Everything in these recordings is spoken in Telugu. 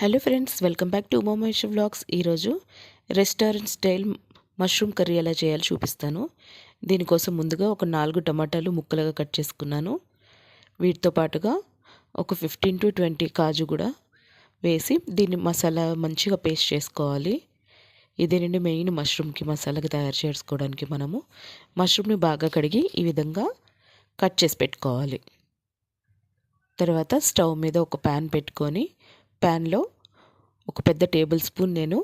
Hello friends welcome back to Umamesh vlogs ఈరోజు రెస్టారెంట్ స్టైల్ మష్రూమ్ కర్రీ ఎలా చేయాలో చూపిస్తాను. దీనికోసం ముందుగా ఒక నాలుగు టమాటాలు ముక్కలుగా కట్ చేసుకున్నాను. వీటితో పాటుగా ఒక ఫిఫ్టీన్ టు ట్వంటీ కాజు కూడా వేసి దీన్ని మసాలా మంచిగా పేస్ట్ చేసుకోవాలి. ఇదేనండి మెయిన్ మష్రూమ్కి మసాలాగా తయారు చేసుకోవడానికి మనము మష్రూమ్ని బాగా కడిగి ఈ విధంగా కట్ చేసి పెట్టుకోవాలి. తర్వాత స్టవ్ మీద ఒక ప్యాన్ పెట్టుకొని ప్యాన్లో ఒక పెద్ద టేబుల్ స్పూన్ నేను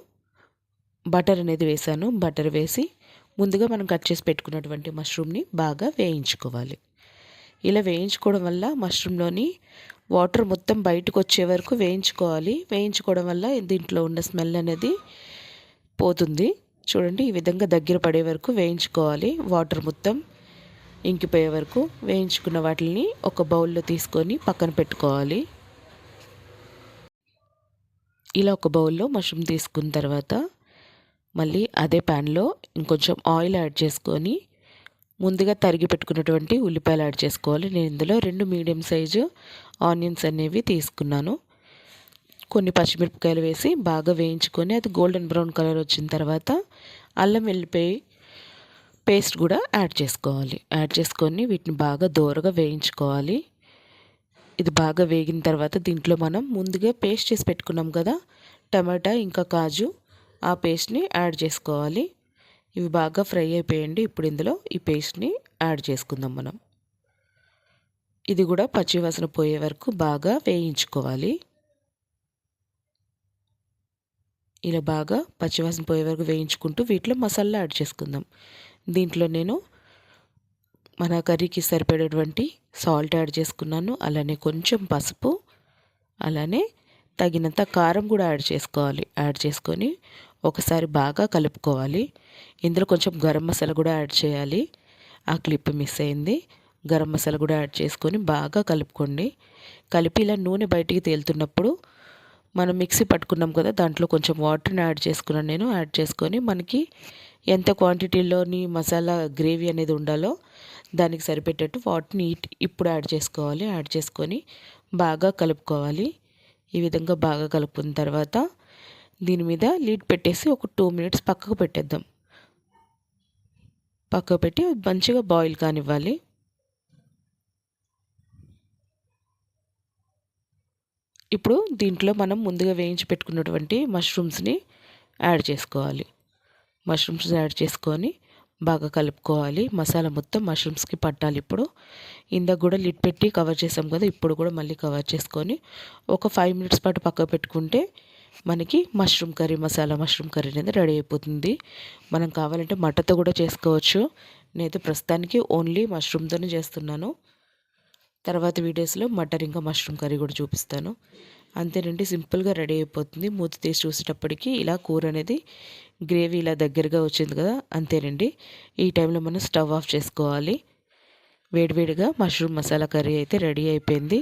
బటర్ అనేది వేసాను. బటర్ వేసి ముందుగా మనం కట్ చేసి పెట్టుకున్నటువంటి మష్రూమ్ని బాగా వేయించుకోవాలి. ఇలా వేయించుకోవడం వల్ల మష్రూమ్లోని వాటర్ మొత్తం బయటకు వచ్చే వరకు వేయించుకోవాలి. వేయించుకోవడం వల్ల దీంట్లో ఉన్న స్మెల్ అనేది పోతుంది. చూడండి ఈ విధంగా దగ్గర పడే వరకు వేయించుకోవాలి. వాటర్ మొత్తం ఇంకిపోయే వరకు వేయించుకున్న వాటిని ఒక బౌల్లో తీసుకొని పక్కన పెట్టుకోవాలి. ఇలా ఒక బౌల్లో మష్రూమ్ తీసుకున్న తర్వాత మళ్ళీ అదే ప్యాన్లో ఇంకొంచెం ఆయిల్ యాడ్ చేసుకొని ముందుగా తరిగి పెట్టుకున్నటువంటి ఉల్లిపాయలు యాడ్ చేసుకోవాలి. నేను ఇందులో రెండు మీడియం సైజు ఆనియన్స్ అనేవి తీసుకున్నాను. కొన్ని పచ్చిమిరపకాయలు వేసి బాగా వేయించుకొని అది గోల్డెన్ బ్రౌన్ కలర్ వచ్చిన తర్వాత అల్లం వెల్లిపాయ పేస్ట్ కూడా యాడ్ చేసుకోవాలి. యాడ్ చేసుకొని వీటిని బాగా దోరగా వేయించుకోవాలి. ఇది బాగా వేగిన తర్వాత దీంట్లో మనం ముందుగా పేస్ట్ చేసి పెట్టుకున్నాం కదా టమాటా ఇంకా కాజు ఆ పేస్ట్ని యాడ్ చేసుకోవాలి. ఇవి బాగా ఫ్రై అయిపోయండి. ఇప్పుడు ఇందులో ఈ పేస్ట్ని యాడ్ చేసుకుందాం మనం. ఇది కూడా పచ్చివాసన పోయే వరకు బాగా వేయించుకోవాలి. ఇలా బాగా పచ్చివాసన పోయే వరకు వేయించుకుంటూ వీటిలో మసాలా యాడ్ చేసుకుందాం. దీంట్లో నేను మన కర్రీకి సరిపడేటువంటి సాల్ట్ యాడ్ చేసుకున్నాను. అలానే కొంచెం పసుపు అలానే తగినంత కారం కూడా యాడ్ చేసుకోవాలి. యాడ్ చేసుకొని ఒకసారి బాగా కలుపుకోవాలి. ఇందులో కొంచెం గరం మసాలా కూడా యాడ్ చేయాలి. ఆ క్లిప్ మిస్ అయింది. గరం మసాలా కూడా యాడ్ చేసుకొని బాగా కలుపుకోండి. కలిపి ఇలా నూనె బయటికి తేలుతున్నప్పుడు మనం మిక్సీ పట్టుకున్నాం కదా దాంట్లో కొంచెం వాటర్ని యాడ్ చేసుకున్నాను నేను. యాడ్ చేసుకొని మనకి ఎంత క్వాంటిటీలోని మసాలా గ్రేవీ అనేది ఉండాలో దానికి సరిపెట్టేట్టు వాటిని ఇప్పుడు యాడ్ చేసుకోవాలి. యాడ్ చేసుకొని బాగా కలుపుకోవాలి. ఈ విధంగా బాగా కలుపుకున్న తర్వాత దీని మీద లీడ్ పెట్టేసి ఒక టూ మినిట్స్ పక్కకు పెట్టేద్దాం. పక్కకు పెట్టి మంచిగా బాయిల్ కానివ్వాలి. ఇప్పుడు దీంట్లో మనం ముందుగా వేయించి పెట్టుకున్నటువంటి మష్రూమ్స్ని యాడ్ చేసుకోవాలి. మష్రూమ్స్ యాడ్ చేసుకొని బాగా కలుపుకోవాలి. మసాలా మొత్తం మష్రూమ్స్కి పట్టాలి ఇప్పుడు. ఇందాక కూడా లిడ్ పెట్టి కవర్ చేసాం కదా ఇప్పుడు కూడా మళ్ళీ కవర్ చేసుకొని ఒక ఫైవ్ మినిట్స్ పాటు పక్క పెట్టుకుంటే మనకి mushroom curry masala mushroom curry అనేది రెడీ అయిపోతుంది. మనం కావాలంటే మటతో కూడా చేసుకోవచ్చు. నేనైతే ప్రస్తుతానికి ఓన్లీ మష్రూమ్తోనే చేస్తున్నాను. తర్వాత వీడియోస్లో మటర్ ఇంకా మష్రూమ్ కర్రీ కూడా చూపిస్తాను. అంతేనండి సింపుల్గా రెడీ అయిపోతుంది. మూత తీసి చూసేటప్పటికి ఇలా కూర అనేది గ్రేవీ ఇలా దగ్గరగా వచ్చింది కదా అంతేనండి. ఈ టైంలో మనం స్టవ్ ఆఫ్ చేసుకోవాలి. వేడివేడిగా మష్రూమ్ మసాలా కర్రీ అయితే రెడీ అయిపోయింది.